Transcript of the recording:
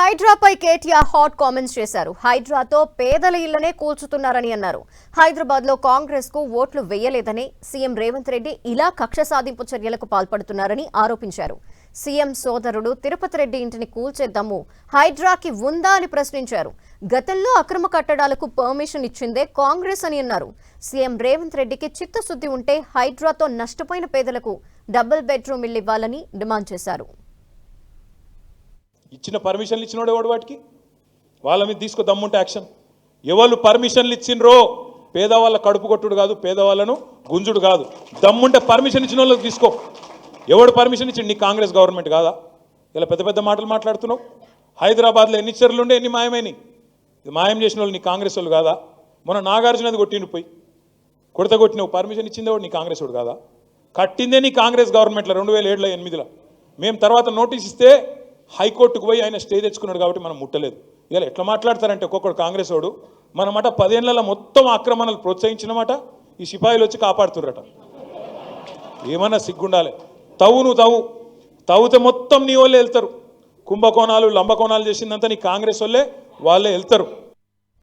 హైడ్రాపై KTR hot comments చేశారు. హైడ్రాతో పేదల ఇళ్ళనే కూల్చుతున్నారని అన్నారు. హైదరాబాద్లో కాంగ్రెస్కు ఓట్లు వేయలేదని సీఎం రేవంత్ రెడ్డి ఇలా కక్ష సాధింపు చర్యలకు పాల్పడుతున్నారని ఆరోపించారు. సీఎం సోదరుడు తిరుపతి రెడ్డి ఇంటిని కూల్చేద్దాము హైడ్రాకి ఉందా అని ప్రశ్నించారు. గతంలో అక్రమ కట్టడాలకు పర్మిషన్ ఇచ్చిందే కాంగ్రెస్ అని అన్నారు. సీఎం రేవంత్ రెడ్డికి చిత్తశుద్ధి ఉంటే హైడ్రాతో నష్టపోయిన పేదలకు డబుల్ బెడ్రూమ్ ఇల్లు ఇవ్వాలని డిమాండ్ చేశారు. ఇచ్చిన పర్మిషన్లు ఇచ్చినోడు ఎవడు వాటికి వాళ్ళ మీద తీసుకో దమ్ముంటే యాక్షన్ ఎవరు పర్మిషన్లు ఇచ్చిండ్రో పేదవాళ్ళ కడుపు కొట్టుడు కాదు పేదవాళ్ళను గుంజుడు కాదు. దమ్ముంటే పర్మిషన్ ఇచ్చిన వాళ్ళకి తీసుకో. ఎవడు పర్మిషన్ ఇచ్చిండు? నీ కాంగ్రెస్ గవర్నమెంట్ కాదా? ఇలా పెద్ద పెద్ద మాటలు మాట్లాడుతున్నావు. హైదరాబాద్లో ఎన్ని చర్యలు ఉండే ఎన్ని మాయమైనవి ఇది మాయం చేసిన వాళ్ళు నీ కాంగ్రెస్ వాళ్ళు కాదా? మొన్న నాగార్జునది కొట్టిండు పోయి. కొడత కొట్టినవు పర్మిషన్ ఇచ్చిందే వాడు నీ కాంగ్రెస్ వాడు కాదా? కట్టిందే నీ కాంగ్రెస్ గవర్నమెంట్లో రెండు వేల ఏడులో ఎనిమిదిలో. మేము తర్వాత నోటీస్ ఇస్తే హైకోర్టుకు పోయి ఆయన స్టే తెచ్చుకున్నాడు కాబట్టి మనం ముట్టలేదు. ఇలా ఎట్లా మాట్లాడతారంటే ఒక్కొక్కడు కాంగ్రెస్ వాడు మనమాట పదేళ్ళలో మొత్తం ఆక్రమణలు ప్రోత్సహించినమాట ఈ సిపాయిలు వచ్చి కాపాడుతుర్రట. ఏమన్నా సిగ్గుండాలి. తవ్వు నువ్వు తవ్వు తవ్వుతే మొత్తం నీ వాళ్ళే వెళ్తారు. కుంభకోణాలు లంబకోణాలు చేసిందంతా నీ కాంగ్రెస్ వాళ్ళే వాళ్ళే వెళ్తారు.